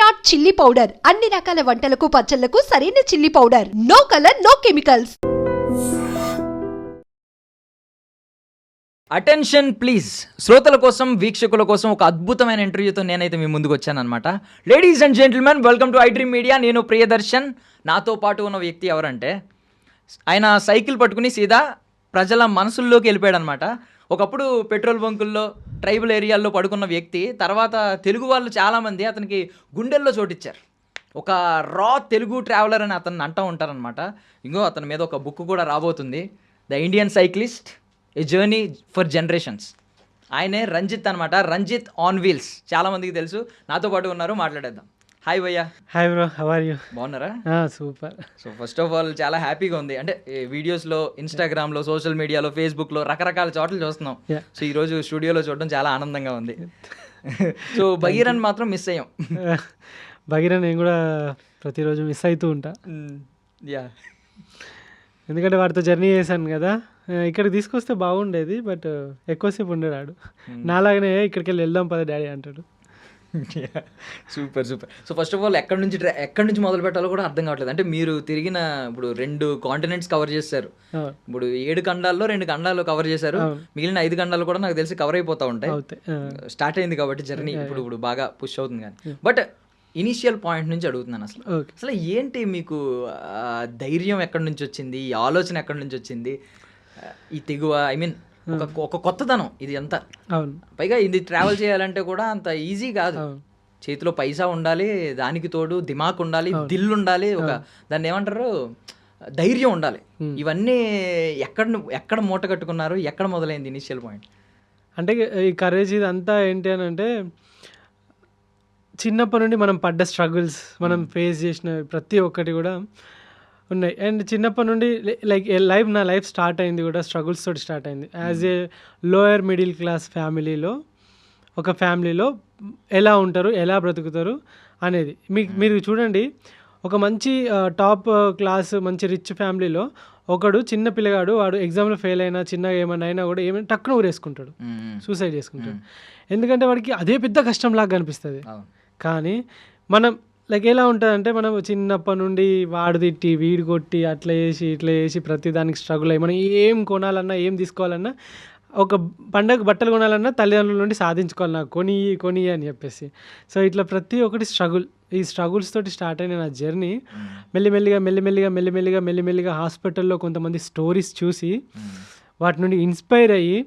Virat chilli powder. అన్ని రకాల వంటలకు పచ్చళ్ళకు సరైన chilli powder. No colour no chemicals. Attention please. శ్రోతల కోసం వీక్షకుల కోసం ఒక అద్భుతమైన ఇంటర్వ్యూతో నేనైతే మీ ముందుకు వచ్చానమాట ladies and gentlemen welcome to I dream media నేను ప్రియదర్శన్. నాతో పాటు ఉన్న వ్యక్తి ఎవరంటే ఆయన సైకిల్ పట్టుకుని సీదా ప్రజల మనసుల్లోకి వెళ్ళిపోయాడు అనమాట ఒకప్పుడు పెట్రోల్ బంకుల్లో ట్రైబల్ ఏరియాల్లో పడుకున్న వ్యక్తి తర్వాత తెలుగు వాళ్ళు చాలామంది అతనికి గుండెల్లో చోటిచ్చారు. ఒక రా తెలుగు ట్రావెలర్ అని అతను అంటూ ఉంటారనమాట ఇంకో అతని మీద ఒక బుక్ కూడా రాబోతుంది. The Indian cyclist a journey for generations. ఆయనే రంజిత్ అనమాట రంజిత్ ఆన్ వీల్స్. చాలామందికి తెలుసు. నాతో పాటు ఉన్నారు. మాట్లాడేద్దాం. హాయ్ భయ్యా hi bro how are you బాగున్నారా? Super. So first of all చాలా హ్యాపీగా ఉంది. అంటే వీడియోస్లో ఇన్స్టాగ్రామ్లో సోషల్ మీడియాలో ఫేస్బుక్లో రకరకాల చోట్ల చూస్తున్నాం. సో ఈరోజు స్టూడియోలో చూడడం చాలా ఆనందంగా ఉంది. సో భగీరన్ మాత్రం మిస్ అయ్యాం. భగీర నేను కూడా ప్రతిరోజు మిస్ అవుతూ ఉంటా. యా ఎందుకంటే వాడితో జర్నీ చేశాను కదా. ఇక్కడికి తీసుకొస్తే బాగుండేది బట్ ఎక్కువసేపు ఉండేది ఆడు నాలాగనే ఇక్కడికి వెళ్ళి వెళ్దాం పద డాడీ అంటాడు. Super super so first of all ఎక్కడి నుంచి ఎక్కడి నుంచి మొదలు పెట్టాలో కూడా అర్థం కావట్లేదు. అంటే మీరు తిరిగిన ఇప్పుడు రెండు కాంటినెంట్స్ కవర్ చేశారు. ఇప్పుడు ఏడు ఖండాల్లో రెండు ఖండాలు కవర్ చేశారు. మిగిలిన ఐదు ఖండాలు కూడా నాకు తెలిసి కవర్ అయిపోతూ ఉంటాయి. స్టార్ట్ అయింది కాబట్టి జర్నీ ఇప్పుడు ఇప్పుడు బాగా పుష్ అవుతుంది కానీ. బట్ ఇనీషియల్ పాయింట్ నుంచి అడుగుతున్నాను అసలు. అసలు ఏంటి మీకు ధైర్యం ఎక్కడి నుంచి వచ్చింది? ఈ ఆలోచన ఎక్కడి నుంచి వచ్చింది? ఈ తెగువ ఐ మీన్ ఒక ఒక కొత్తదనం ఇది అవును. పైగా ఇది ట్రావెల్ చేయాలంటే కూడా అంత ఈజీ కాదు. చేతిలో పైసా ఉండాలి దానికి తోడు దిమాక్ ఉండాలి దిల్ ఉండాలి ఒక దాన్ని ఏమంటారు? ధైర్యం ఉండాలి. ఇవన్నీ ఎక్కడ ఎక్కడ మూట కట్టుకున్నారు ఎక్కడ మొదలైంది ఇనిషియల్ పాయింట్ అంటే ఈ కరేజ్ ఇది అంతా ఏంటి అని అంటే చిన్నప్పటి నుండి మనం పడ్డ స్ట్రగుల్స్ మనం ఫేస్ చేసిన ప్రతి ఒక్కటి కూడా ఉన్నాయి. అండ్ చిన్నప్పటి నుండి లైక్ లైఫ్ నా లైఫ్ స్టార్ట్ అయింది కూడా స్ట్రగుల్స్ తోటి స్టార్ట్ అయింది. As a lower middle class ఫ్యామిలీలో ఒక ఫ్యామిలీలో ఎలా ఉంటారు ఎలా బ్రతుకుతారు అనేది. మీకు మీరు చూడండి ఒక మంచి టాప్ క్లాస్ మంచి రిచ్ ఫ్యామిలీలో ఒకడు చిన్న పిల్లగాడు వాడు ఎగ్జామ్లో ఫెయిల్ అయినా చిన్నగా ఏమైనా అయినా కూడా ఏమైనా టక్కున ఊరేసుకుంటాడు. సూసైడ్ చేసుకుంటాడు. ఎందుకంటే వాడికి అదే పెద్ద కష్టం లాగా కనిపిస్తుంది కానీ మనం లైక్ ఎలా ఉంటుందంటే మనం చిన్నప్పటి నుండి వాడు తిట్టి వీడు కొట్టి అట్లా చేసి ఇట్లా చేసి ప్రతి దానికి స్ట్రగుల్ అయ్యి మనం ఏం కొనాలన్నా ఏం తీసుకోవాలన్నా ఒక పండగ బట్టలు కొనాలన్నా తల్లిదండ్రుల నుండి సాధించుకోవాలి నాకు. కొని కొని అని చెప్పేసి. సో ఇట్లా ప్రతి ఒక్కటి స్ట్రగుల్ ఈ స్ట్రగుల్స్ తోటి స్టార్ట్ అయిన నా జర్నీ మెల్లిమెల్లిగా మెల్లిమెల్లిగా మెల్లిమెల్లిగా మెల్లిమెల్లిగా హాస్పిటల్లో కొంతమంది స్టోరీస్ చూసి వాటి నుండి ఇన్స్పైర్ అయ్యి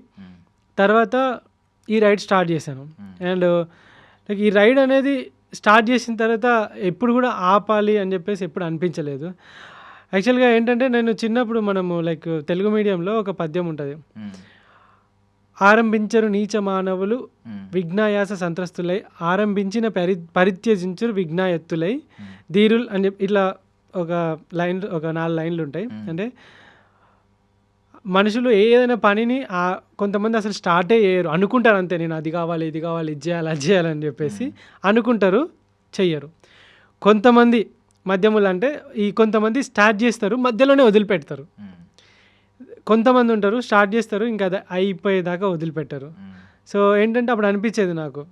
తర్వాత ఈ రైడ్ స్టార్ట్ చేశాను. అండ్ లైక్ ఈ రైడ్ అనేది స్టార్ట్ చేసిన తర్వాత ఎప్పుడు కూడా ఆపాలి అని చెప్పేసి ఎప్పుడు అనిపించలేదు. యాక్చువల్గా ఏంటంటే నేను చిన్నప్పుడు మనము లైక్ తెలుగు మీడియంలో ఒక పద్యం ఉంటుంది. ఆరంభించరు నీచ మానవులు విఘ్నాయాస సంత్రస్తులై ఆరంభించిన పరి పరిత్యజించరు విఘ్నాయత్తులై ధీరుల్ అని చెప్పి ఇట్లా ఒక లైన్ ఒక నాలుగు లైన్లు ఉంటాయి. అంటే మనుషులు ఏదైనా పనిని కొంతమంది అసలు స్టార్టే చేయరు. అనుకుంటారు అంతే నేను అది కావాలి ఇది కావాలి ఇది చేయాలి అది చేయాలని చెప్పేసి అనుకుంటారు చెయ్యరు. కొంతమంది మధ్యములు అంటే ఈ కొంతమంది స్టార్ట్ చేస్తారు మధ్యలోనే వదిలిపెడతారు. కొంతమంది ఉంటారు స్టార్ట్ చేస్తారు ఇంకా అది అయిపోయేదాకా వదిలిపెట్టరు. సో ఏంటంటే అప్పుడు అనిపించేది నాకు.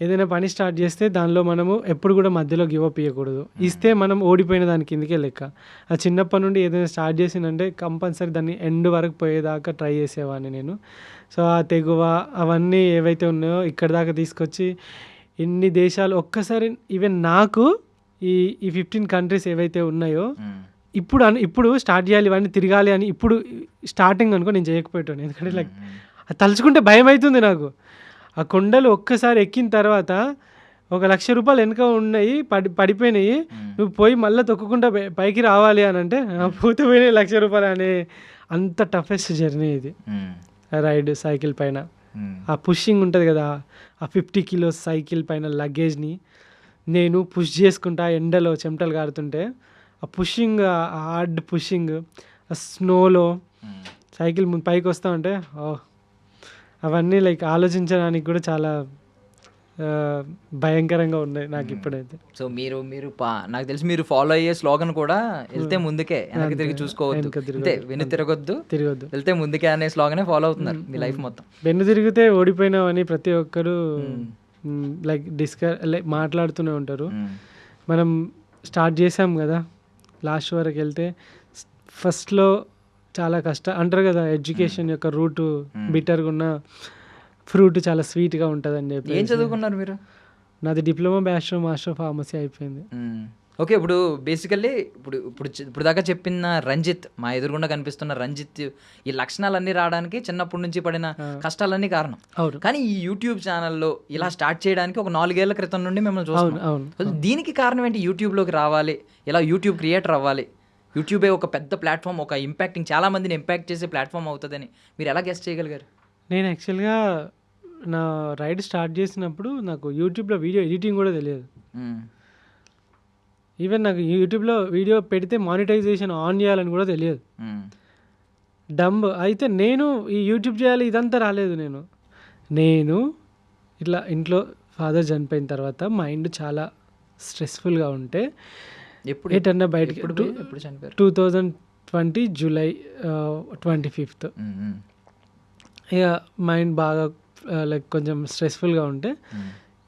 ఏదైనా పని స్టార్ట్ చేస్తే దానిలో మనము ఎప్పుడు కూడా మధ్యలో గివ్ అప్ ఇవ్వకూడదు ఇస్తే మనం ఓడిపోయిన దాని కిందకే లెక్క. ఆ చిన్నప్పటి నుండి ఏదైనా స్టార్ట్ చేసిందంటే కంపల్సరీ దాన్ని ఎండ్ వరకు పోయేదాకా ట్రై చేసేవాడిని నేను. సో ఆ తెగువ అవన్నీ ఏవైతే ఉన్నాయో ఇక్కడ దాకా తీసుకొచ్చి ఇన్ని దేశాలు ఒక్కసారి ఈవెన్ నాకు ఈ ఈ ఫిఫ్టీన్ కంట్రీస్ ఏవైతే ఉన్నాయో ఇప్పుడు అను ఇప్పుడు స్టార్ట్ చేయాలి ఇవన్నీ తిరగాలి అని ఇప్పుడు స్టార్టింగ్ అనుకో నేను చేయకపోయాను ఎందుకంటే లైక్ తలుచుకుంటే భయం అవుతుంది నాకు. ఆ కొండలు ఒక్కసారి ఎక్కిన తర్వాత ఒక లక్ష రూపాయలు వెనక ఉన్నాయి పడి పడిపోయినాయి. నువ్వు పోయి మళ్ళీ తొక్కకుండా పైకి రావాలి అని అంటే "ఆ, పోతే పోయినాయి లక్ష రూపాయలు అనే. అంత టఫెస్ట్ జర్నీ ఇది. రైడ్ సైకిల్ పైన. ఆ పుషింగ్ ఉంటుంది కదా ఆ ఫిఫ్టీ కిలోస్ సైకిల్ పైన లగేజ్ని నేను పుష్ చేసుకుంటా ఎండలో చెమటలు కారుతుంటే ఆ పుషింగ్ హార్డ్ పుషింగ్ ఆ స్నోలో సైకిల్ ముందు పైకి వస్తా ఉంటే ఓ అవన్నీ లైక్ ఆలోచించడానికి కూడా చాలా భయంకరంగా ఉన్నాయి నాకు ఇప్పుడైతే. సో మీరు మీరు నాకు తెలిసి మీరు ఫాలో అయ్యే స్లోగన్ కూడా వెళ్తే ముందుకే వెనక్కి తిరిగి చూసుకోవద్దు. అంతే వెను తిరగొద్దు. తిరగొద్దు. వెళ్తే ముందుకే అనే స్లోగనే ఫాలో అవుతున్నారు మీ లైఫ్ మొత్తం. వెన్ను తిరిగితే ఓడిపోయినావని ప్రతి ఒక్కరు లైక్ డిస్క లైక్ మాట్లాడుతూనే ఉంటారు. మనం స్టార్ట్ చేసాం కదా లాస్ట్ వరకు వెళ్తే ఫస్ట్లో చాలా కష్ట. అంటారు కదా ఎడ్యుకేషన్ యొక్క రూట్ బిటర్గా ఉన్న ఫ్రూట్ చాలా స్వీట్గా ఉంటుందని చెప్పి ఏం చదువుకున్నారు మీరు? నాది డిప్లొమా బ్యాచులర్ మాస్టర్ ఫార్మసీ అయిపోయింది. ఓకే ఇప్పుడు బేసికల్లీ ఇప్పుడు ఇప్పుడు ఇప్పుడు దాకా చెప్పిన రంజిత్ మా ఎదురుగుండా కనిపిస్తున్న రంజిత్ ఈ లక్షణాలన్నీ రావడానికి చిన్నప్పటి నుంచి పడిన కష్టాలన్నీ కారణం. అవును. కానీ ఈ యూట్యూబ్ ఛానల్లో ఇలా స్టార్ట్ చేయడానికి ఒక నాలుగేళ్ళ క్రితం నుండి మిమ్మల్ని అసలు దీనికి కారణం ఏంటి? యూట్యూబ్లోకి రావాలి ఇలా యూట్యూబ్ క్రియేటర్ అవ్వాలి యూట్యూబే ఒక పెద్ద ప్లాట్ఫామ్ ఒక ఇంపాక్టింగ్ చాలా మందిని ఇంపాక్ట్ చేసే ప్లాట్ఫామ్ అవుతుందని. మీరు ఎలా గెస్ట్ చేయగలిగారు? నేను యాక్చువల్గా నా రైడ్ స్టార్ట్ చేసినప్పుడు నాకు యూట్యూబ్లో వీడియో ఎడిటింగ్ కూడా తెలియదు. ఈవెన్ నాకు యూట్యూబ్లో వీడియో పెడితే మానిటైజేషన్ ఆన్ చేయాలని కూడా తెలియదు. డంబ్ అయితే నేను ఈ యూట్యూబ్ చేయాలి ఇదంతా రాలేదు నేను. నేను ఇట్లా ఇంట్లో ఫాదర్ చనిపోయిన తర్వాత మైండ్ చాలా స్ట్రెస్ఫుల్గా ఉంటే ఎప్పుడు ఎటన్నా బయటికి ఎప్పుడు చనిపోయారు? Two thousand twenty July twenty fifth. ఇక మైండ్ బాగా లైక్ కొంచెం స్ట్రెస్ఫుల్గా ఉంటే.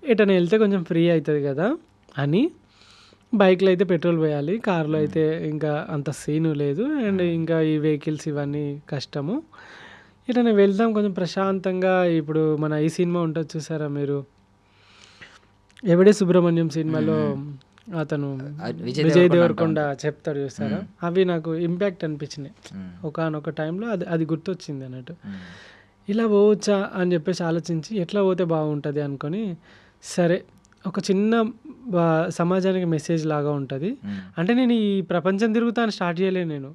ఎటన్నా వెళ్తే కొంచెం ఫ్రీ అవుతుంది కదా అని బైక్లో అయితే పెట్రోల్ పోయాలి కార్లో అయితే ఇంకా అంత సీను లేదు అండ్ ఇంకా ఈ వెహికల్స్ ఇవన్నీ కష్టము. ఇటనే వెళ్దాం కొంచెం ప్రశాంతంగా ఇప్పుడు మన ఈ సినిమా ఉంటుంది చూసారా మీరు? ఎవడే సుబ్రహ్మణ్యం సినిమాలో అతను విజయ్ దేవరకొండ చెప్తాడు చూసారా అవి నాకు ఇంపాక్ట్ అనిపించినాయి. ఒకనొక టైంలో అది అది గుర్తొచ్చింది అన్నట్టు. ఇలా పోవచ్చా అని చెప్పేసి ఆలోచించి ఎట్లా పోతే బాగుంటుంది అనుకొని సరే ఒక చిన్న సమాజానికి మెసేజ్ లాగా ఉంటుంది. అంటే నేను ఈ ప్రపంచం తిరుగుతాను స్టార్ట్ చేయలేను నేను.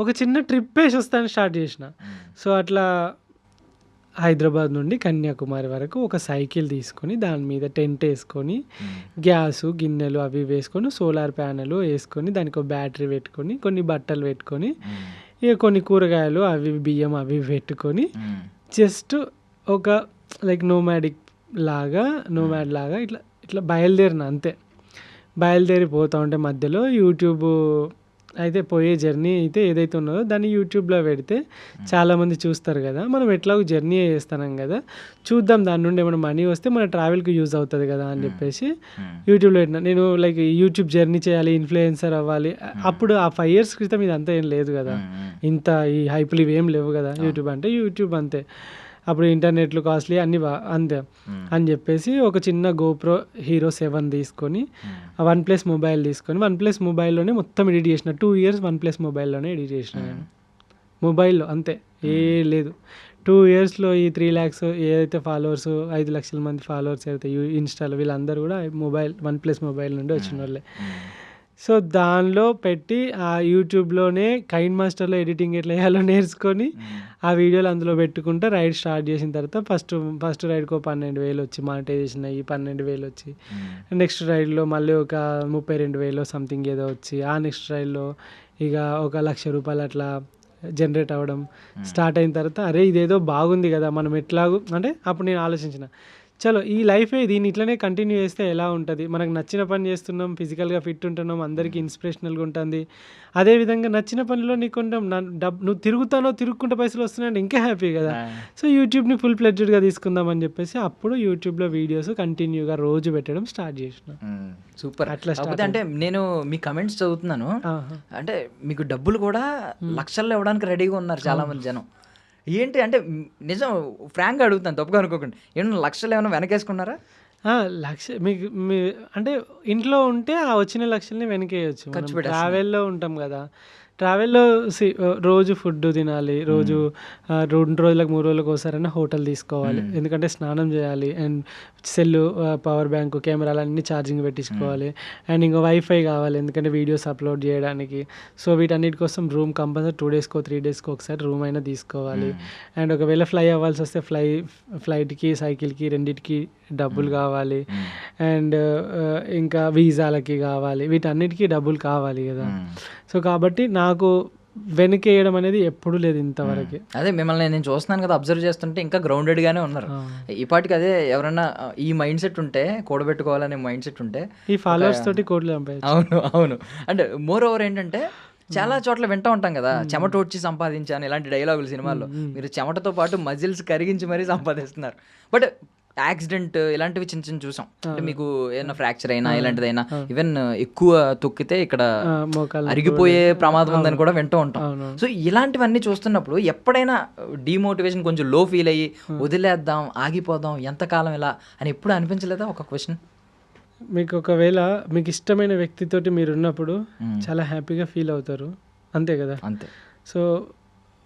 ఒక చిన్న ట్రిప్ వేసి వస్తాను స్టార్ట్ చేసిన. సో అట్లా హైదరాబాద్ నుండి కన్యాకుమారి వరకు ఒక సైకిల్ తీసుకొని దాని మీద టెంట్ వేసుకొని గ్యాసు గిన్నెలు అవి వేసుకొని సోలార్ ప్యానెల్ వేసుకొని దానికి ఒక బ్యాటరీ పెట్టుకొని కొన్ని బట్టలు పెట్టుకొని ఇక కొన్ని కూరగాయలు అవి బియ్యం అవి పెట్టుకొని జస్ట్ ఒక లైక్ నోమాడిక్ లాగా నోమాడ్ లాగా ఇట్లా ఇట్లా బయలుదేరిన అంతే. బయలుదేరిపోతూ ఉంటే మధ్యలో యూట్యూబ్ అయితే పోయే జర్నీ అయితే ఏదైతే ఉన్నదో దాన్ని యూట్యూబ్లో పెడితే చాలామంది చూస్తారు కదా. మనం ఎట్లాగో జర్నీ చేస్తున్నాం కదా. చూద్దాం దాని నుండి ఏమైనా మనీ వస్తే మన ట్రావెల్కి యూజ్ అవుతుంది కదా అని చెప్పేసి. యూట్యూబ్లో పెట్టిన. నేను లైక్ యూట్యూబ్ జర్నీ చేయాలి ఇన్ఫ్లుయెన్సర్ అవ్వాలి. అప్పుడు ఆ ఫైవ్ ఇయర్స్ క్రితం ఇదంతా ఏం లేదు కదా. ఇంత ఈ హైపులు ఇవి ఏం లేవు కదా యూట్యూబ్ అంటే. యూట్యూబ్ అంతే. అప్పుడు ఇంటర్నెట్లు కాస్ట్లీ అన్ని అంతే. మ్మ్. అని చెప్పేసి ఒక చిన్న గోప్రో హీరో సెవెన్ తీసుకొని. ఆ వన్ ప్లస్ మొబైల్ తీసుకొని వన్ ప్లస్ మొబైల్లోనే మొత్తం ఎడిట్ చేసిన. టూ ఇయర్స్ వన్ ప్లస్ మొబైల్లోనే ఎడిట్ చేసిన నేను. మొబైల్లో అంతే. ఏ లేదు. టూ ఇయర్స్లో ఈ త్రీ ల్యాక్స్ ఏదైతే ఫాలోవర్స్ ఐదు లక్షల మంది ఫాలోవర్స్ అయితే ఇన్స్టాలో వీళ్ళందరూ కూడా మొబైల్ వన్ ప్లస్ మొబైల్ నుండి వచ్చిన వాళ్ళే. సో దానిలో పెట్టి ఆ యూట్యూబ్లోనే కైన్ మాస్టర్లో ఎడిటింగ్ ఎట్లా వేయాలో నేర్చుకొని ఆ వీడియోలు అందులో పెట్టుకుంటే రైడ్ స్టార్ట్ చేసిన తర్వాత ఫస్ట్ ఫస్ట్ రైడ్కి పన్నెండు వేలు వచ్చి మానిటైజేషన్ అయ్యి పన్నెండు వేలు వచ్చి. నెక్స్ట్ రైడ్లో మళ్ళీ ఒక ముప్పై రెండు వేలు సంథింగ్ ఏదో వచ్చి ఆ నెక్స్ట్ రైడ్లో ఇక ఒక లక్ష రూపాయలు అట్లా జనరేట్ అవ్వడం స్టార్ట్ అయిన తర్వాత అరే ఇదేదో బాగుంది కదా మనం ఎట్లాగూ అంటే అప్పుడు నేను ఆలోచించిన చలో ఈ లైఫే దీన్ని ఇట్లనే కంటిన్యూ చేస్తే ఎలా ఉంటుంది? మనకు నచ్చిన పని చేస్తున్నాం ఫిజికల్గా ఫిట్ ఉంటున్నాం అందరికీ ఇన్స్పిరేషనల్గా ఉంటుంది. అదేవిధంగా నచ్చిన పనిలో నీకు కొంచెం నా- డబ్ నువ్వు తిరుగుతానో తిరుగుకుంటే పైసలు వస్తున్నాయంటే ఇంకా హ్యాపీ కదా. సో యూట్యూబ్ని ఫుల్ ప్లెడ్జెడ్గా తీసుకుందాం అని చెప్పేసి అప్పుడు యూట్యూబ్లో వీడియోస్ కంటిన్యూగా రోజు పెట్టడం స్టార్ట్ చేసిన. సూపర్. అట్లా అంటే నేను మీ కమెంట్స్ చదువుతున్నాను. అంటే మీకు డబ్బులు కూడా లక్షల్లో ఇవ్వడానికి రెడీగా ఉన్నారు చాలా మంది జనం. ఏంటి అంటే నిజం ఫ్రాంక్గా అడుగుతాను తప్పుగా అనుకోకండి. ఏమన్నా లక్షలు ఏమైనా వెనకేసుకున్నారా? లక్ష మీకు మీ అంటే ఇంట్లో ఉంటే ఆ వచ్చిన లక్షల్ని వెనకేయచ్చు. ట్రావెల్లో ఉంటాం కదా. ట్రావెల్లో సి రోజు ఫుడ్ తినాలి రోజు రెండు రోజులకు మూడు రోజులకు ఒకసారైనా హోటల్ తీసుకోవాలి. ఎందుకంటే స్నానం చేయాలి అండ్ సెల్ పవర్ బ్యాంక్ కెమెరాలు అన్ని ఛార్జింగ్ పెట్టించుకోవాలి. అండ్ ఇంకా వైఫై కావాలి ఎందుకంటే వీడియోస్ అప్లోడ్ చేయడానికి. సో వీటన్నిటి కోసం రూమ్ కంపల్సరీ టూ డేస్కో త్రీ డేస్కో ఒకసారి రూమ్ అయినా తీసుకోవాలి. అండ్ ఒకవేళ ఫ్లై అవ్వాల్సి వస్తే ఫ్లై ఫ్లైట్కి సైకిల్కి రెండింటికి డబ్బులు కావాలి. అండ్ ఇంకా వీసాలకి కావాలి. వీటన్నిటికీ డబ్బులు కావాలి కదా. సో కాబట్టి నాకు వెనకేయడం అనేది ఎప్పుడూ లేదు ఇంతవరకు. అదే మిమ్మల్ని నేను చూస్తున్నాను కదా అబ్జర్వ్ చేస్తుంటే ఇంకా గ్రౌండెడ్ గానే ఉన్నారు. ఈ పాటికి అదే ఎవరన్నా ఈ మైండ్ సెట్ ఉంటే కూడబెట్టుకోవాలనే మైండ్ సెట్ ఉంటే ఈ ఫాలోవర్స్ తోటి చంపేయచ్చు. అవును అవును. అంటే మోర్ ఓవర్ ఏంటంటే చాలా చోట్ల వింటూ ఉంటాం కదా చెమట వచ్చి సంపాదించాను ఇలాంటి డైలాగులు సినిమాల్లో. మీరు చెమటతో పాటు మజిల్స్ కరిగించి మరీ సంపాదిస్తున్నారు. బట్ యాక్సిడెంట్ ఇలాంటివి చిన్న చిన్న చూసాం. అంటే మీకు ఏదైనా ఫ్రాక్చర్ అయినా ఇలాంటిదైనా ఈవెన్ ఎక్కువ తొక్కితే ఇక్కడ అరిగిపోయే ప్రమాదం ఉందని కూడా వింటూ ఉంటాం. సో ఇలాంటివన్నీ చూస్తున్నప్పుడు ఎప్పుడైనా డిమోటివేషన్ కొంచెం లో ఫీల్ అయ్యి వదిలేద్దాం ఆగిపోదాం ఎంతకాలం ఇలా అని ఎప్పుడు అనిపించలేదా ఒక క్వశ్చన్ మీకు ఒకవేళ మీకు ఇష్టమైన వ్యక్తితోటి మీరు ఉన్నప్పుడు చాలా హ్యాపీగా ఫీల్ అవుతారు. అంతే కదా? అంతే. సో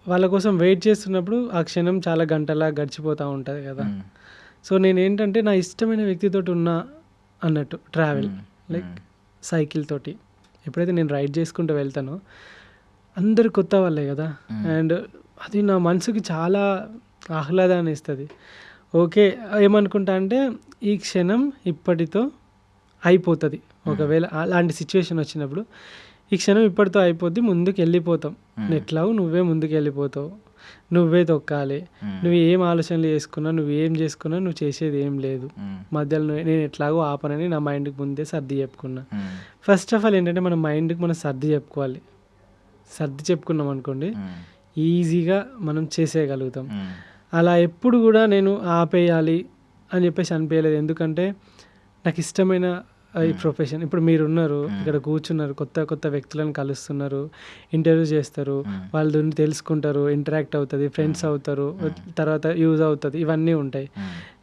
వాళ్ళ కోసం వెయిట్ చేస్తున్నప్పుడు ఆ క్షణం చాలా గంటలా గడిచిపోతూ ఉంటుంది కదా. సో నేను ఏంటంటే నా ఇష్టమైన వ్యక్తితోటి ఉన్నా అన్నట్టు ట్రావెల్ లైక్ సైకిల్ తోటి. ఎప్పుడైతే నేను రైడ్ చేసుకుంటూ వెళ్తానో అందరు కొత్త వాళ్ళే కదా. అండ్ అది నా మనసుకి చాలా ఆహ్లాదాన్ని ఇస్తుంది. ఓకే ఏమనుకుంటా అంటే ఈ క్షణం ఇప్పటితో అయిపోతుంది. ఒకవేళ అలాంటి సిచ్యువేషన్ వచ్చినప్పుడు ఈ క్షణం ఇప్పటితో అయిపోద్ది ముందుకు వెళ్ళిపోతాం ఎట్లాగో నువ్వే ముందుకు వెళ్ళిపోతావు నువ్వే తొక్కాలి నువ్వు ఏం ఆలోచనలు చేసుకున్నా నువ్వు ఏం చేసుకున్నా నువ్వు చేసేది ఏం లేదు. మధ్యలో నేను ఎట్లాగో ఆపనని నా మైండ్కి ముందే సర్ది చెప్పుకున్నా. ఫస్ట్ ఆఫ్ ఆల్ ఏంటంటే మన మైండ్కి మనం సర్ది చెప్పుకోవాలి సర్ది చెప్పుకున్నాం అనుకోండి. ఈజీగా మనం చేసేయగలుగుతాం. అలా ఎప్పుడు కూడా నేను ఆపేయాలి అని చెప్పేసి అనిపించలేదు ఎందుకంటే నాకు ఇష్టమైన ఈ ప్రొఫెషన్ ఇప్పుడు మీరు ఉన్నారు ఇక్కడ కూర్చున్నారు కొత్త కొత్త వ్యక్తులను కలుస్తున్నారు ఇంటర్వ్యూ చేస్తారు వాళ్ళ గురించి తెలుసుకుంటారు ఇంటరాక్ట్ అవుతుంది ఫ్రెండ్స్ అవుతారు తర్వాత యూజ్ అవుతుంది ఇవన్నీ ఉంటాయి.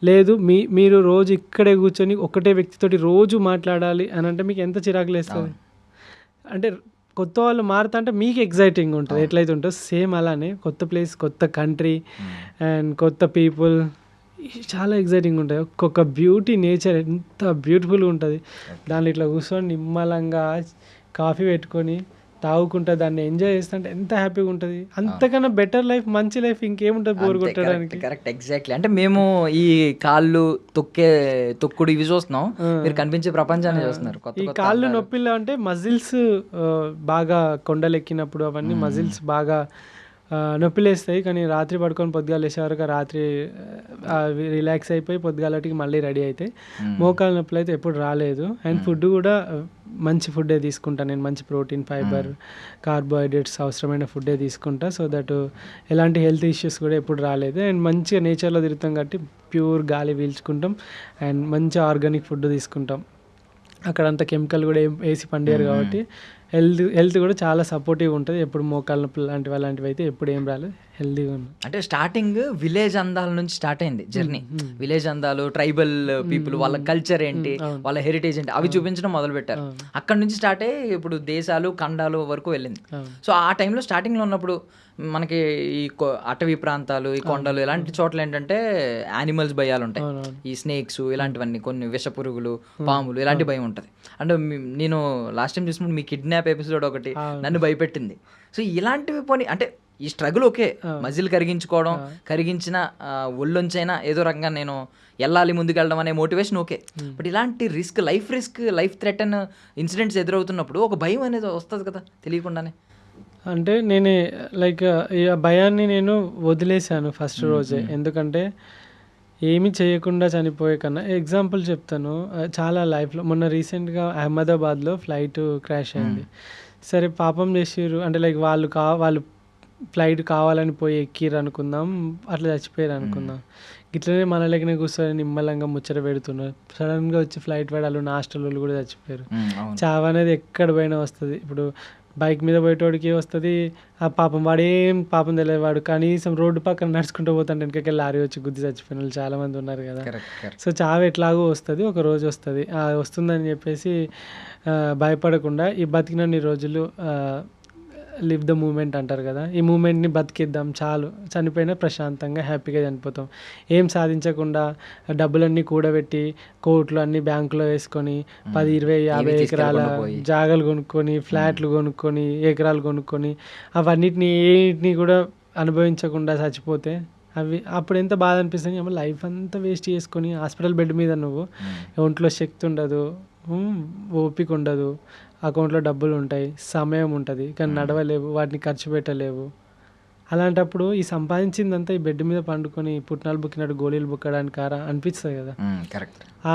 లేదు మీ మీరు రోజు ఇక్కడే కూర్చొని ఒకటే వ్యక్తితోటి రోజు మాట్లాడాలి అని అంటే మీకు ఎంత చిరాకు లేస్తుంది? అంటే కొత్త వాళ్ళు మారుతా అంటే మీకు ఎగ్జైటింగ్ ఉంటుంది. ఎట్లయితే ఉంటుందో సేమ్ అలానే కొత్త ప్లేస్ కొత్త కంట్రీ అండ్ కొత్త పీపుల్ చాలా ఎగ్జైటింగ్ ఉంటుంది ఒక్కొక్క బ్యూటీ నేచర్ ఎంత బ్యూటిఫుల్గా ఉంటుంది. దాన్ని ఇట్లా కూర్చొని నిమ్మలంగా కాఫీ పెట్టుకొని తాగుకుంటా దాన్ని ఎంజాయ్ చేస్తుంటే ఎంత హ్యాపీగా ఉంటుంది. అంతకన్నా బెటర్ లైఫ్ మంచి లైఫ్ ఇంకేముంటుంది బోర్ కొట్టడానికి. కరెక్ట్ ఎగ్జాక్ట్లీ అంటే మేము ఈ కాళ్ళు తొక్కే తొక్కుడు ఇవి చూస్తున్నాం. మీరు కనిపించే ప్రపంచాన్ని చూస్తున్నారు. ఈ కాళ్ళు. నొప్పిలో అంటే మజిల్స్ బాగా కొండలు ఎక్కినప్పుడు అవన్నీ మజిల్స్ బాగా నొప్పిలేస్తాయి. కానీ రాత్రి పడుకొని పొద్దుగాలు లేచే వరకు రిలాక్స్ అయిపోయి పొద్దుగాలటికి మళ్ళీ రెడీ అవుతాయి మోకాలు నొప్పులు అయితే ఎప్పుడు రాలేదు. అండ్ ఫుడ్ కూడా మంచి ఫుడ్డే తీసుకుంటాను నేను. మంచి ప్రోటీన్ ఫైబర్ కార్బోహైడ్రేట్స్ అవసరమైన ఫుడ్డే తీసుకుంటా. సో దట్ ఎలాంటి హెల్త్ ఇష్యూస్ కూడా ఎప్పుడు రాలేదు. అండ్ మంచిగా నేచర్లో తిరుగుతాం కాబట్టి ప్యూర్ గాలి పీల్చుకుంటాం. అండ్ మంచి ఆర్గానిక్ ఫుడ్ తీసుకుంటాం. అక్కడ అంత కెమికల్ కూడా ఏం వేసి పండియారు కాబట్టి హెల్త్ హెల్త్ కూడా చాలా సపోర్టివ్ ఉంటుంది. ఎప్పుడు మోకాళ్ళ నొప్పులు లాంటివి అలాంటివి అయితే ఎప్పుడు ఏం రాలేదు. హెల్తీగా ఉంది అంటే స్టార్టింగ్ విలేజ్ అందాల నుంచి స్టార్ట్ అయింది జర్నీ. విలేజ్ అందాలు ట్రైబల్ పీపుల్ వాళ్ళ కల్చర్ ఏంటి వాళ్ళ హెరిటేజ్ ఏంటి అవి చూపించడం మొదలు పెట్టారు అక్కడ నుంచి స్టార్ట్ అయ్యి ఇప్పుడు దేశాలు ఖండాలు వరకు వెళ్ళింది. సో ఆ టైంలో స్టార్టింగ్లో ఉన్నప్పుడు మనకి ఈ అటవీ ప్రాంతాలు ఈ కొండలు ఇలాంటి చోట్ల ఏంటంటే యానిమల్స్ భయాలు ఉంటాయి. ఈ స్నేక్స్ ఇలాంటివన్నీ కొన్ని విష పురుగులు పాములు ఇలాంటి భయం ఉంటుంది. అంటే నేను లాస్ట్ టైం చూసినప్పుడు మీ కిడ్నాప్ ఎపిసోడ్ ఒకటి నన్ను భయపెట్టింది. సో ఇలాంటివి పోనీ అంటే ఈ స్ట్రగుల్ ఓకే. మజిల్ కరిగించుకోవడం కరిగించిన ఒళ్ళొంచైనా ఏదో రకంగా నేను వెళ్ళాలి ముందుకెళ్ళడం అనే మోటివేషన్ ఓకే. బట్ ఇలాంటి risk life risk life threaten incidents ఎదురవుతున్నప్పుడు ఒక భయం అనేది వస్తుంది కదా తెలియకుండానే. అంటే నేనే లైక్ ఈ భయాన్ని నేను వదిలేశాను ఫస్ట్ రోజే. ఎందుకంటే ఏమీ చేయకుండా చనిపోయే కన్నా ఎగ్జాంపుల్ చెప్తాను. చాలా లైఫ్లో మొన్న రీసెంట్గా అహ్మదాబాద్లో ఫ్లైట్ క్రాష్ అయింది. సరే పాపం చేసిర్రు. అంటే లైక్ వాళ్ళు కా వాళ్ళు ఫ్లైట్ కావాలని పోయి ఎక్కిర్రు అనుకుందాం అట్లా చచ్చిపోయారు అనుకుందాం. ఇట్లనే మన లెక్కనే కూర్చొని నిమ్మలంగా ముచ్చట పెడుతున్నారు. సడన్గా వచ్చి ఫ్లైట్ పడాలి హాస్టల్ వాళ్ళు కూడా చచ్చిపోయారు. చావు అనేది ఎక్కడ పోయినా వస్తుంది. ఇప్పుడు బైక్ మీద పోయేటోడికి వస్తుంది ఆ పాపం వాడేం పాపం తెలియదు వాడు. కనీసం రోడ్డు పక్కన నడుచుకుంటూ పోతాంటే వెనకకి లారీ వచ్చి గుద్ది చచ్చిపోయిన వాళ్ళు చాలా మంది ఉన్నారు కదా. సో చావు ఎట్లాగో వస్తుంది ఒక రోజు వస్తుంది. వస్తుందని చెప్పేసి భయపడకుండా ఈ బతికినన్ని రోజులు లివ్ ద మూమెంట్ అంటారు కదా. ఈ మూమెంట్ని బతికిద్దాం చాలు. చనిపోయినా ప్రశాంతంగా హ్యాపీగా చనిపోతాం. ఏం సాధించకుండా డబ్బులన్నీ కూడబెట్టి కోట్లు అన్ని బ్యాంకులో వేసుకొని పది ఇరవై యాభై ఎకరాల. జాగాలు కొనుక్కొని ఫ్లాట్లు కొనుక్కొని ఎకరాలు కొనుక్కొని అవన్నిటిని ఏటిని కూడా అనుభవించకుండా చచ్చిపోతే అవి అప్పుడు ఎంత బాధ అనిపిస్తుంది. లైఫ్ అంతా వేస్ట్ చేసుకొని హాస్పిటల్ బెడ్ మీద నువ్వు ఒంట్లో శక్తి ఉండదు. ఓపిక ఉండదు. అకౌంట్లో డబ్బులు ఉంటాయి. సమయం ఉంటుంది. కానీ నడవలేవు. వాటిని ఖర్చు పెట్టలేవు. అలాంటప్పుడు ఈ సంపాదించిందంతా ఈ బెడ్ మీద పండుకొని పుట్నాలు బుక్కినట్టు గోళీలు బుక్కడానికి కారా అనిపిస్తుంది కదా. కరెక్ట్.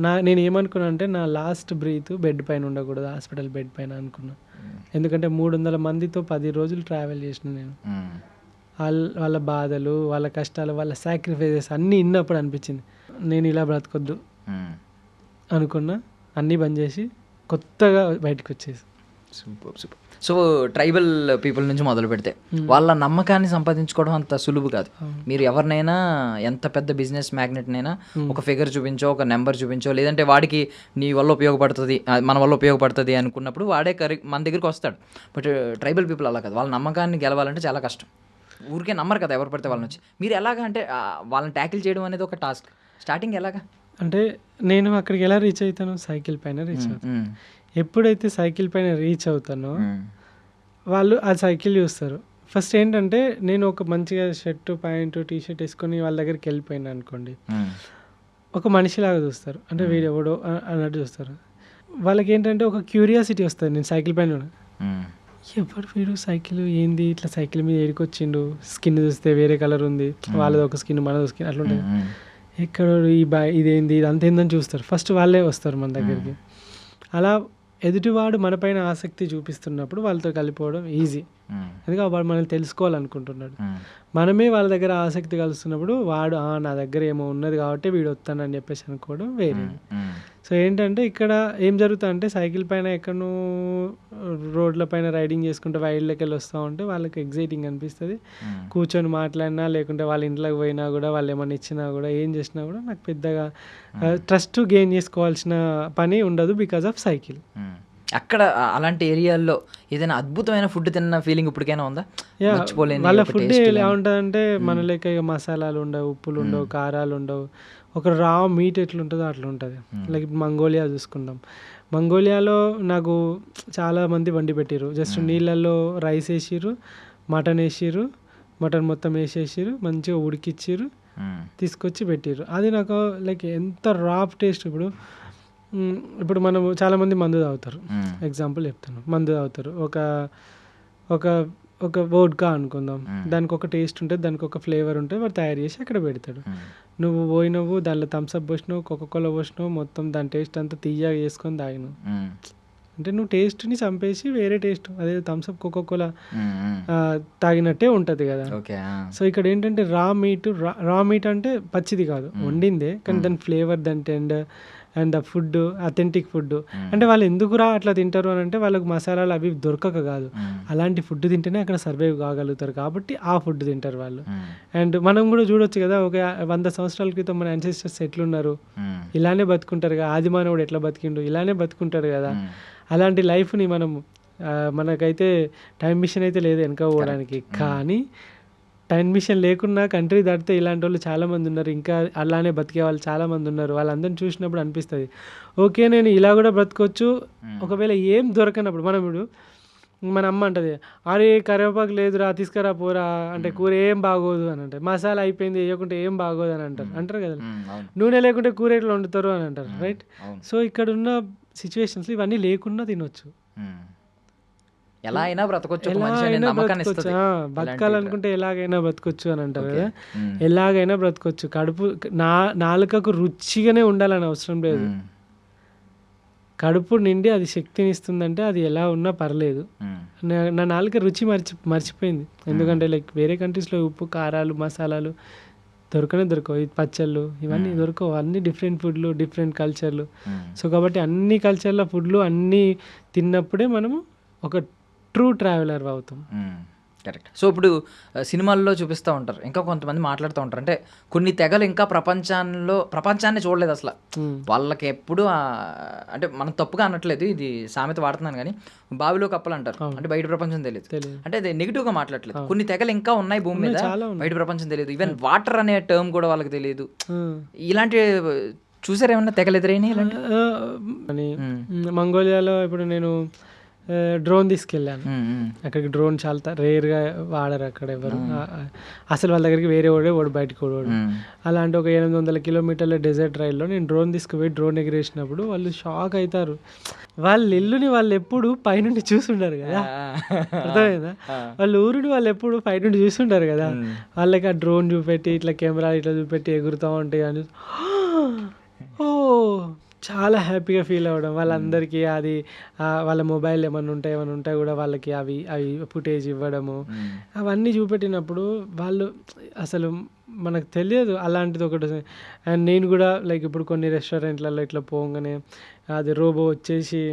నా నేను ఏమనుకున్నా అంటే నా లాస్ట్ బ్రీత్ బెడ్ పైన ఉండకూడదు. హాస్పిటల్ బెడ్ పైన అనుకున్నా. ఎందుకంటే మూడు వందల మందితో పది రోజులు ట్రావెల్ చేసిన నేను. వాళ్ళ వాళ్ళ బాధలు వాళ్ళ కష్టాలు వాళ్ళ సాక్రిఫైసెస్ అన్నీ విన్నప్పుడు అనిపించింది. నేను ఇలా బ్రతకొద్దు. అనుకున్నా. అన్నీ బంద్ చేసి కొత్తగా బయటకు వచ్చేసి. Super super. So tribal people నుంచి మొదలు పెడితే వాళ్ళ నమ్మకాన్ని సంపాదించుకోవడం అంత సులువు కాదు. మీరు ఎవరినైనా ఎంత పెద్ద బిజినెస్ మ్యాగ్నెట్నైనా ఒక ఫిగర్ చూపించో ఒక నెంబర్ చూపించో లేదంటే వాడికి నీ వల్ల ఉపయోగపడుతుంది మన వల్ల ఉపయోగపడుతుంది అనుకున్నప్పుడు వాడే కరి మన దగ్గరికి వస్తాడు. బట్ ట్రైబల్ పీపుల్ అలా కాదు. వాళ్ళ నమ్మకాన్ని గెలవాలంటే చాలా కష్టం. ఊరికే నమ్మరు కదా ఎవరు పడితే వాళ్ళ నుంచి మీరు ఎలాగా అంటే వాళ్ళని ట్యాకిల్ చేయడం అనేది ఒక టాస్క్. స్టార్టింగ్ ఎలాగా? అంటే నేను అక్కడికి ఎలా రీచ్ అవుతాను సైకిల్ పైన రీచ్ అవుతాను. ఎప్పుడైతే సైకిల్ పైన రీచ్ అవుతానో. వాళ్ళు ఆ సైకిల్ చూస్తారు. ఫస్ట్ ఏంటంటే నేను ఒక మంచిగా షర్ట్ ప్యాంటు టీ షర్ట్ వేసుకొని వాళ్ళ దగ్గరికి వెళ్ళిపోయినా అనుకోండి. ఒక మనిషిలాగా చూస్తారు. అంటే వీడు ఎవడో అన్నట్టు చూస్తారు. వాళ్ళకి ఏంటంటే ఒక క్యూరియాసిటీ వస్తుంది నేను సైకిల్ పైన. ఎవడు వీడు సైకిల్ ఏంది? ఇట్లా సైకిల్ మీద ఏడుకొచ్చిండు. స్కిన్ చూస్తే వేరే కలర్ ఉంది. వాళ్ళది ఒక స్కిన్ మనది స్కిన్ అట్లా ఉంటుంది. ఎక్కడ ఈ బా ఇదేంది ఇది అంత ఏందని చూస్తారు. ఫస్ట్ వాళ్ళే వస్తారు మన దగ్గరికి. అలా ఎదుటివాడు మనపైన ఆసక్తి చూపిస్తున్నప్పుడు వాళ్ళతో కలిపోవడం ఈజీ. ఎందుకంటే వాడు మనల్ని తెలుసుకోవాలనుకుంటున్నాడు. మనమే వాళ్ళ దగ్గర ఆసక్తి కలుస్తున్నప్పుడు వాడు "ఆ, నా దగ్గర ఏమో ఉన్నది కాబట్టి వీడు వస్తానని చెప్పేసి అనుకోవడం వేరే. సో ఏంటంటే ఇక్కడ ఏం జరుగుతుందంటే సైకిల్ పైన ఎక్కడో రోడ్ల పైన రైడింగ్ చేసుకుంటే వైల్డ్లోకి వెళ్ళి వస్తూ ఉంటే వాళ్ళకి ఎగ్జైటింగ్ అనిపిస్తుంది. కూర్చొని మాట్లాడినా లేకుంటే వాళ్ళ ఇంట్లోకి పోయినా కూడా వాళ్ళు ఏమైనా ఇచ్చినా కూడా ఏం చేసినా కూడా నాకు పెద్దగా ట్రస్ట్ గెయిన్ చేసుకోవాల్సిన పని ఉండదు బికాజ్ ఆఫ్ సైకిల్. అక్కడ అలాంటి ఏరియాల్లో ఏదైనా అద్భుతమైన ఫుడ్ తిన్న ఫీలింగ్ ఇప్పటికైనా ఉందా? మర్చిపోలేని వాళ్ళ ఫుడ్ ఎలా. ఉంటుందంటే మన లెక్క మసాలాలు ఉండవు ఉప్పులు ఉండవు కారాలు ఉండవు. ఒక రా మీట్ ఎట్లుంటుందో అట్లా ఉంటుంది లైక్ మంగోలియా చూసుకుందాం. మంగోలియాలో నాకు చాలా మంది వండి పెట్టిరు జస్ట్ నీళ్ళల్లో రైస్ వేసిర్రు మటన్ వేసిర్రు మటన్ మొత్తం వేసేసిర్రు మంచిగా ఉడికిచ్చిర్రు మ్మ్. తీసుకొచ్చి పెట్టిర్రు. అది నాకు లైక్ ఎంత రాప్ టేస్ట్ ఇప్పుడు. ఇప్పుడు మనం చాలామంది మందు తాగుతారు. ఎగ్జాంపుల్ చెప్తాను. మందు తాగుతారు. ఒక ఒక ఒక వోడ్కా అనుకుందాం దానికి ఒక టేస్ట్ ఉంటుంది దానికి ఒక ఫ్లేవర్ ఉంటుంది వాడు తయారు చేసి అక్కడ పెడతాడు. నువ్వు పోయినవు దానిలో థమ్స్అప్ పోసినావు కోకోకోలా పోసినావు మొత్తం దాని టేస్ట్ అంతా తీయగా చేసుకొని తాగినావు. అంటే నువ్వు టేస్ట్ని చంపేసి వేరే టేస్ట్ అదే థమ్స్అప్ కోకోకోలా. తాగినట్టే ఉంటుంది కదా. సో ఇక్కడ ఏంటంటే రా మీట్ రా మీట్ అంటే పచ్చిది కాదు వండిందే కానీ దాని ఫ్లేవర్ దాని tend and the food authentic food అంటే వాళ్ళు ఎందుకు రా అట్లా తింటారు అని అంటే వాళ్ళకి మసాలాలు అవి దొరకక కాదు. అలాంటి ఫుడ్ తింటేనే అక్కడ సర్వైవ్ కాగలుగుతారు కాబట్టి ఆ ఫుడ్ తింటారు వాళ్ళు. అండ్ మనం కూడా చూడొచ్చు కదా ఒక వంద సంవత్సరాల క్రితం మన అన్సెస్టర్స్ ఎట్లున్నారు. ఇలానే బతుకుంటారు కదా ఆది మానవుడు ఎట్లా బతికిండు? ఇలానే బతుకుంటాడు కదా. అలాంటి లైఫ్ని మనం మనకైతే టైం మిషన్ అయితే లేదు వెనక పోవడానికి. కానీ టైం మిషన్ లేకున్నా కంట్రీ దాటితే ఇలాంటి వాళ్ళు చాలా మంది ఉన్నారు. ఇంకా అలానే బతికే వాళ్ళు చాలా మంది ఉన్నారు. వాళ్ళందరిని చూసినప్పుడు అనిపిస్తుంది. ఓకే నేను ఇలా కూడా బ్రతకొచ్చు. ఒకవేళ ఏం దొరకనప్పుడు మనం ఇప్పుడు మన అమ్మ అంటది అరే కరివేపాకు లేదురా తీసుకురా పోరా. అంటే కూర ఏం బాగోదు అని అంటారు. మసాలా అయిపోయింది వేయకుంటే ఏం బాగోదు అని అంటారు. అంటారు కదా నూనె లేకుంటే కూర ఎట్లా వండుతారు అని అంటారు రైట్ సో ఇక్కడ ఉన్న సిచ్యువేషన్స్ ఇవన్నీ లేకుండా తినొచ్చు. ఎలా అయినా బ్రతకొచ్చు బతకాలనుకుంటే ఎలాగైనా బ్రతకొచ్చు అని అంటారు. కదా. ఎలాగైనా బ్రతకొచ్చు. కడుపు నా నాలుకకు రుచిగానే ఉండాలని అవసరం లేదు. కడుపు నిండి అది శక్తిని ఇస్తుందంటే అది ఎలా ఉన్నా పర్లేదు. నా- నాలుక రుచి మర్చి మర్చిపోయింది. ఎందుకంటే లైక్ వేరే కంట్రీస్లో ఉప్పు కారాలు మసాలాలు దొరకనే దొరకవు. పచ్చళ్ళు ఇవన్నీ దొరకవు. అన్ని డిఫరెంట్ ఫుడ్లు డిఫరెంట్ కల్చర్లు. సో కాబట్టి అన్ని కల్చర్ల ఫుడ్లు అన్నీ తిన్నప్పుడే మనము ఒక ట్రూ ట్రావెలర్ అవుతాం. కరెక్ట్. సో ఇప్పుడు సినిమాల్లో చూపిస్తూ ఉంటారు. ఇంకా కొంతమంది మాట్లాడుతూ ఉంటారు. అంటే కొన్ని తెగలు ఇంకా ప్రపంచంలో ప్రపంచాన్ని చూడలేదు అసలు. వాళ్ళకి ఎప్పుడు అంటే మనం తప్పుగా అనట్లేదు. ఇది సామెత వాడుతున్నాను కానీ బావిలో కప్పలు అంటారు. అంటే బయట ప్రపంచం తెలియదు. అంటే అది నెగిటివ్గా మాట్లాడలేదు కొన్ని తెగలు ఇంకా ఉన్నాయి భూమి మీద. బయట ప్రపంచం తెలియదు. ఈవెన్ వాటర్ అనే టర్మ్ కూడా వాళ్ళకి తెలియదు. ఇలాంటి చూసారు ఏమన్నా తెగలు ఎదురైనా మంగోలియాలో ఇప్పుడు నేను డ్రోన్ తీసుకెళ్ళాను. అక్కడికి డ్రోన్ చాలా రేర్గా వాడరు అక్కడ ఎవరు. అసలు వాళ్ళ దగ్గరికి వేరే వాడే వాడు బయటకు వాడు అలాంటి ఒక ఎనిమిది వందల కిలోమీటర్ల డెజర్ట్ రైల్లో నేను డ్రోన్ తీసుకుపోయి డ్రోన్ ఎగిరేసినప్పుడు వాళ్ళు షాక్ అవుతారు వాళ్ళ ఇల్లుని వాళ్ళు ఎప్పుడు పైనుండి చూసుండారు కదా. అర్థమైందా? వాళ్ళ ఊరిని వాళ్ళు ఎప్పుడు పైనుండి చూస్తుంటారు కదా. వాళ్ళకి ఆ డ్రోన్ చూపెట్టి ఇట్లా కెమెరా ఇట్లా చూపెట్టి ఎగురుతూ ఉంటాయి అని. ఓ! చాలా హ్యాపీగా ఫీల్ అవ్వడం. వాళ్ళందరికీ అది వాళ్ళ మొబైల్ ఏమైనా ఉంటాయి ఏమైనా ఉంటాయి కూడా వాళ్ళకి అవి అవి ఫుటేజ్ ఇవ్వడము. అవన్నీ చూపెట్టినప్పుడు వాళ్ళు అసలు మనకు తెలియదు అలాంటిది ఒకటి అండ్ నేను కూడా లైక్ ఇప్పుడు కొన్ని రెస్టారెంట్లలో ఇట్లా పోగానే అది రోబో వచ్చేసి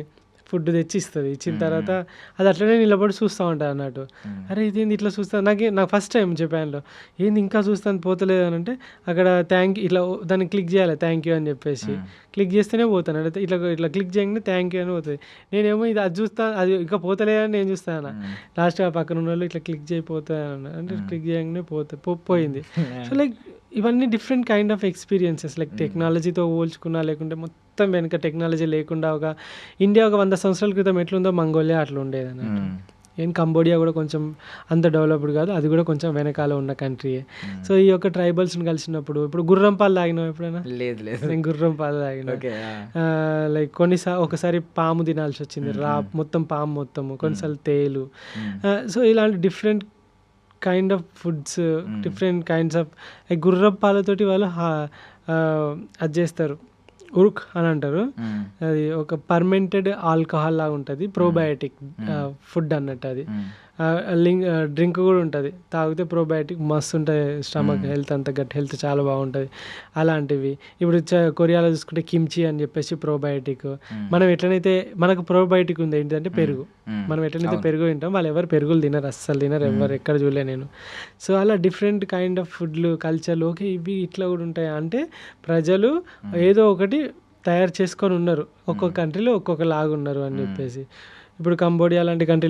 ఫుడ్ తెచ్చి ఇస్తుంది ఇచ్చిన తర్వాత అది అట్లనే నిలబడి చూస్తూ ఉంటుంది అన్నట్టు. అరే ఇదేంది ఇట్లా చూస్తా? నాకు నాకు ఫస్ట్ టైం చెప్పాను ఏంది ఇంకా చూస్తాను పోతలేదు అని అంటే అక్కడ థ్యాంక్ ఇట్లా దాన్ని క్లిక్ చేయాలి. థ్యాంక్ యూ అని చెప్పేసి. క్లిక్ చేస్తేనే పోతాను. అంటే ఇట్లా ఇట్లా క్లిక్ చేయగానే థ్యాంక్ యూ అని పోతుంది. నేనేమో ఇది అది చూస్తా అది ఇంకా పోతలేదని నేను చూస్తాను లాస్ట్ ఆ పక్కన ఉన్న వాళ్ళు ఇట్లా క్లిక్ చేయపోతాను అంటే క్లిక్ చేయగానే పోతే పోయింది. సో లైక్ ఇవన్నీ different kind of experiences like టెక్నాలజీతో పోల్చుకున్నా లేకుంటే మొత్తం వెనక టెక్నాలజీ లేకుండా ఒక ఇండియా ఒక వంద సంవత్సరాల క్రితం ఎట్లుందో మంగోలియా అట్లా ఉండేది అన్నట్టు ఏం కంబోడియా కూడా కొంచెం అంత డెవలప్డ్ కాదు అది కూడా కొంచెం వెనకాల ఉన్న కంట్రీయే సో ఈ యొక్క ట్రైబల్స్ని కలిసినప్పుడు ఇప్పుడు గుర్రం పాలు తాగినావు ఎప్పుడైనా? లేదు లేదు. నేను గుర్రం పాలు తాగిన. లైక్ కొన్నిసారి ఒకసారి పాము తినాల్సి వచ్చింది. రా మొత్తం పాము మొత్తము కొన్నిసార్లు తేలు. సో ఇలాంటి different kind of foods different kinds of గుర్రం పాలతోటి వాళ్ళు అది చేస్తారు. ఉరుక్ అని అంటారు. అది ఒక పర్మెంటెడ్ ఆల్కహాల్ లాగా ఉంటుంది ప్రోబయోటిక్ ఫుడ్ అన్నట్టు అది. లింక్ డ్రింక్ కూడా ఉంటుంది. తాగితే ప్రోబయోటిక్ మస్తు ఉంటుంది స్టమక్ హెల్త్ అంతా గట్ హెల్త్ చాలా బాగుంటుంది. అలాంటివి. ఇప్పుడు కొరియాలో చూసుకుంటే కిమ్చి అని చెప్పేసి ప్రోబయోటిక్ మనం ఎట్లనైతే మనకు ప్రోబయోటిక్ ఉంది ఏంటంటే పెరుగు. మనం ఎట్లనైతే పెరుగు తింటాం వాళ్ళు ఎవరు పెరుగులు తినరు అస్సలు తినరు ఎవరు ఎక్కడ చూడలే నేను. సో అలా డిఫరెంట్ కైండ్ ఆఫ్ ఫుడ్లు కల్చర్లు ఓకే ఇవి ఇట్లా కూడా ఉంటాయి అంటే ప్రజలు ఏదో ఒకటి తయారు చేసుకొని ఉన్నారు. ఒక్కొక్క కంట్రీలో ఒక్కొక్క లాగా ఉన్నారు అని చెప్పేసి. ఇప్పుడు కంబోడియా లాంటి కంట్రీ